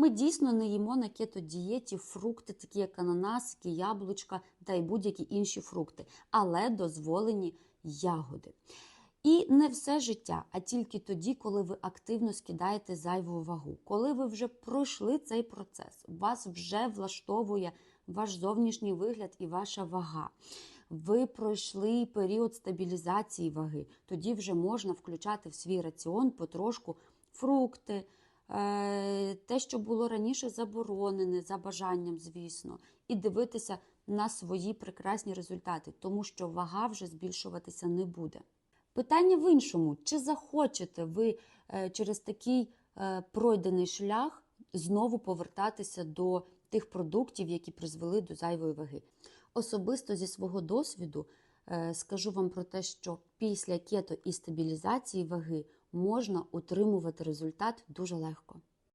Ми дійсно не їмо на кето-дієті фрукти, такі як ананаски, яблучка та й будь-які інші фрукти, але дозволені ягоди. І не все життя, а тільки тоді, коли ви активно скидаєте зайву вагу, коли ви вже пройшли цей процес, вас вже влаштовує ваш зовнішній вигляд і ваша вага. Ви пройшли період стабілізації ваги, тоді вже можна включати в свій раціон потрошку фрукти, те, що було раніше заборонене, за бажанням, звісно, і дивитися на свої прекрасні результати, тому що вага вже збільшуватися не буде. Питання в іншому: чи захочете ви е, через такий е, пройдений шлях знову повертатися до тих продуктів, які призвели до зайвої ваги? Особисто зі свого досвіду е, скажу вам про те, що після кето і стабілізації ваги можна утримувати результат дуже легко.